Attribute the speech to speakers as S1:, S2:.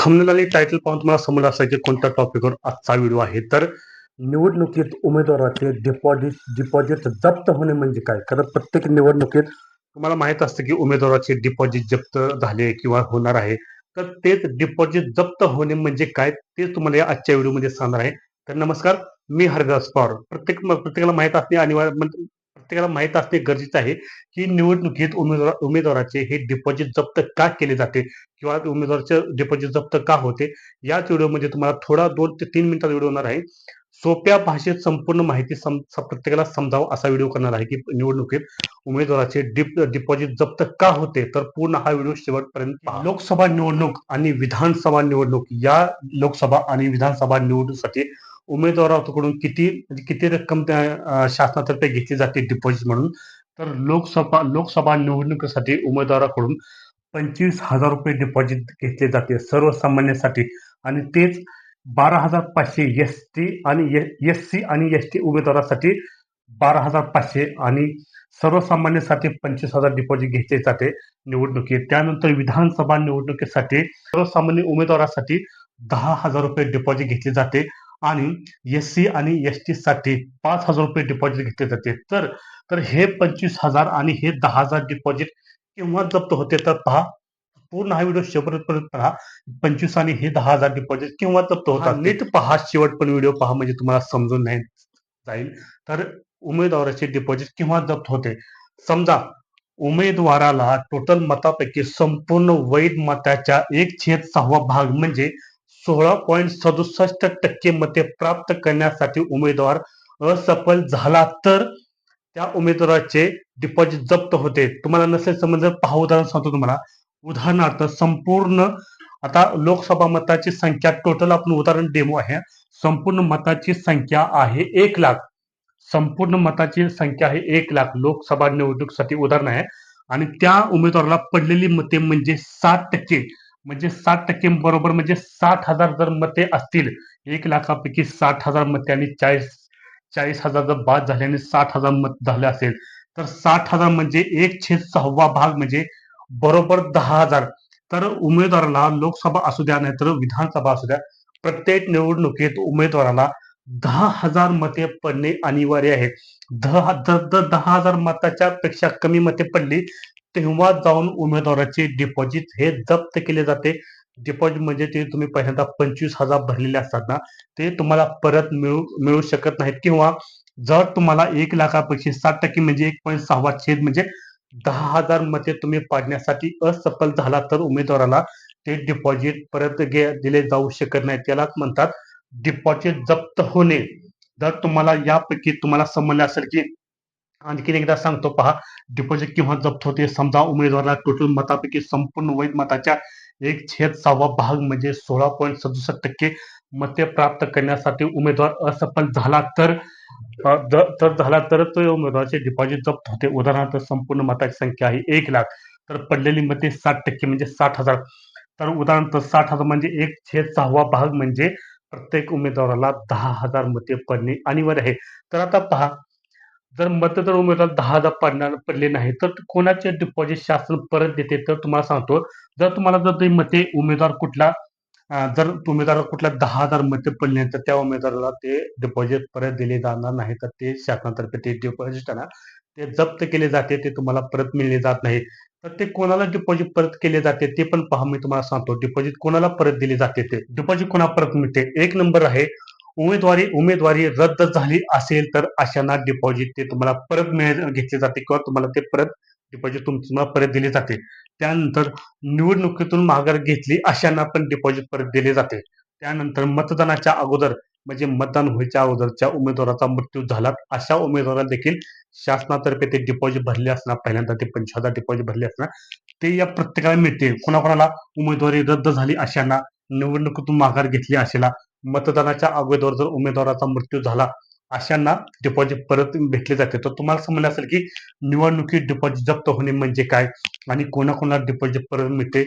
S1: Thumbnail आणि title पाहून तुम्हाला समजलं असेल की कोणत्या टॉपिकवर आजचा व्हिडिओ आहे. तर निवडणुकीत उमेदवाराचे डिपॉझिट डिपॉझिट जप्त होणे म्हणजे काय? कारण प्रत्येक निवडणुकीत तुम्हाला माहीत असतं की उमेदवाराचे डिपॉझिट जप्त झाले किंवा होणार आहे. तर तेच डिपॉझिट जप्त होणे म्हणजे काय ते तुम्हाला या आजच्या व्हिडिओमध्ये सांगणार आहे. तर नमस्कार मी हरदास पवार. प्रत्येक प्रत्येकाला माहीत असणे अनिवार्य म्हणजे प्रत्येकाला माहीत असणे गरजेचं आहे की निवडणुकीत उमेदवार उमेदवाराचे हे डिपॉझिट जप्त का केले जाते? किंवा उमेदवाराचे डिपॉझिट जप्त का होते? याच व्हिडिओमध्ये तुम्हाला थोडा दोन ते तीन मिनिटाचा व्हिडिओ होणार आहे. सोप्या भाषेत संपूर्ण माहिती सम प्रत्येकाला समजावं असा व्हिडिओ करणार आहे की निवडणुकीत उमेदवाराचे डिप डिपॉझिट जप्त का होते? तर पूर्ण हा व्हिडिओ शेवटपर्यंत पहा. लोकसभा निवडणूक आणि विधानसभा निवडणूक या लोकसभा आणि विधानसभा निवडणुकीसाठी उमेदवाराकडून किती म्हणजे किती रक्कम त्या, शासनातर्फे घेतली जाते डिपॉझिट म्हणून? तर लोकसभा लोकसभा निवडणुकीसाठी उमेदवाराकडून पंचवीस हजार रुपये डिपॉझिट घेतले जाते सर्वसामान्यांसाठी. आणि तेच बारा हजार पाचशे एस टी आणि e, एस सी आणि एस टी उमेदवारासाठी बारा हजार पाचशे आणि सर्वसामान्यांसाठी पंचवीस हजार डिपॉझिट घेतले जाते निवडणुकीत. त्यानंतर विधानसभा निवडणुकीसाठी सर्वसामान्य उमेदवारासाठी दहा हजार रुपये डिपॉझिट घेतले जाते. आणि एस सी आणि एस टी साठी पाच हजार रुपये डिपॉझिट घेतले जाते. तर तर हे पंचवीस हजार आणि हे दहा हजार डिपॉझिट केव्हा जप्त होते तर पहा पूर्ण हा व्हिडिओ शेवटपर्यंत पहा. पंचवीस आणि हे दहा हजार डिपॉझिट केव्हा जप्त होतात नीट पहा शेवट पण व्हिडिओ पहा म्हणजे तुम्हाला समजून नाही जाईल. तर उमेदवाराचे डिपॉझिट केव्हा जप्त होते? समजा उमेदवाराला टोटल मतापैकी संपूर्ण वैध मताच्या एक छेद सहावा भाग म्हणजे सोळा पॉईंट सदुसष्ट टक्के मते प्राप्त करण्यासाठी उमेदवार असफल झाला तर त्या उमेदवाराचे डिपॉझिट जप्त होते. तुम्हाला नसेल समजलं पहा उदाहरण सांगतो तुम्हाला. उदाहरणार्थ संपूर्ण आता लोकसभा मताची संख्या टोटल आपण उदाहरण डेमो आहे. संपूर्ण मताची संख्या आहे एक लाख. संपूर्ण मताची संख्या आहे एक लाख. लोकसभा निवडणुकीसाठी उदाहरण आहे. आणि त्या उमेदवाराला पडलेली मते म्हणजे सात टक्के. म्हणजे साठ टक्के बरोबर म्हणजे साठ हजार जर मते असतील एक लाखापैकी साठ हजार मते आणि चाळीस चाळीस हजार जर बाद झाले आणि साठ हजार मत झाले असेल तर साठ हजार म्हणजे एक छेद सहावा भाग म्हणजे बरोबर दहा हजार. तर उमेदवाराला लोकसभा असू द्या नाहीतर विधानसभा असू द्या प्रत्येक निवडणुकीत उमेदवाराला दहा हजार मते पडणे अनिवार्य आहे. दहा दहा हजार मताच्या पेक्षा कमी मते पडली तेव्हा जाऊन उमेदवाराचे डिपॉझिट हे जप्त केले जाते. डिपॉझिट म्हणजे ते तुम्ही पहिल्यांदा पंचवीस हजार भरलेले असतात ना ते तुम्हाला परत मिळू मिळू शकत नाहीत. किंवा जर तुम्हाला एक लाखापेक्षा साठ टक्के म्हणजे एक पॉईंट सहावा छेद म्हणजे दहा हजार मते तुम्ही पाडण्यासाठी असफल झाला तर उमेदवाराला ते डिपॉझिट परत गे दिले जाऊ शकत नाही त्यालाच म्हणतात डिपॉझिट जप्त होणे. जर तुम्हाला यापैकी तुम्हाला समजलं असेल की आणखीन एकदा सांगतो पहा. डिपॉझिट किंवा जप्त होते. समजा उमेदवाराला टोटल मतापैकी संपूर्ण वैध मताच्या एक छेद सहावा भाग म्हणजे सोळा पॉईंट सदुसष्ट टक्के मते प्राप्त करण्यासाठी उमेदवार असफल झाला तर तर झाला तर तो उमेदवाराचे डिपॉझिट जप्त होते. उदाहरणार्थ संपूर्ण मताची संख्या आहे एक लाख तर पडलेली मते साठ टक्के म्हणजे साठ हजार. तर उदाहरणार्थ साठ हजार म्हणजे एक छेद सहावा भाग म्हणजे प्रत्येक उमेदवाराला दहा हजार मते पडणे अनिवार्य आहे. तर आता पहा जर मत जर उमेदवार दहा हजार पडणार पडले नाही तर कोणाचे डिपॉझिट शासन परत देते तर तुम्हाला सांगतो. जर तुम्हाला जर तुम्ही मते उमेदवार कुठला जर उमेदवार कुठल्या दहा हजार मते पडले तर त्या उमेदवाराला ते डिपॉझिट परत दिले जाणार नाही तर ते शासनातर्फे ते डिपॉझिट ते जप्त केले जाते ते तुम्हाला परत मिळले जात नाही. तर ते कोणाला डिपॉझिट परत केले जाते ते पण पहा मी तुम्हाला सांगतो. डिपॉझिट कोणाला परत दिले जाते ते? डिपॉझिट कोणाला परत मिळते? एक नंबर आहे उमेदवारी उमेदवारी रद्द झाली असेल तर अशांना डिपॉझिट ते तुम्हाला परत मिळ घेतले जाते किंवा तुम्हाला ते परत डिपॉझिट तुम्हाला परत दिले जाते. त्यानंतर निवडणुकीतून माघार घेतली अशांना पण डिपॉझिट परत दिले जाते. त्यानंतर मतदानाच्या अगोदर म्हणजे मतदान व्हायच्या अगोदरच्या उमेदवाराचा मृत्यू झाला. अशा उमेदवाराला देखील शासनातर्फे ते डिपॉझिट भरले असणार. पहिल्यांदा ते पंचवीस हजार डिपॉझिट भरले असणार. ते या प्रत्येकाला मिळते कोणाकोणाला उमेदवारी रद्द झाली अशांना निवडणुकीतून माघार घेतली अशाला मतदानाच्या अगोदर जर उमेदवाराचा मृत्यू झाला अशांना डिपॉझिट परत भेटले जाते. तर तुम्हाला समजलं असेल की निवडणुकीत डिपॉझिट जप्त होणे म्हणजे काय? आणि कोणाकोणाला डिपॉझिट परत मिळते?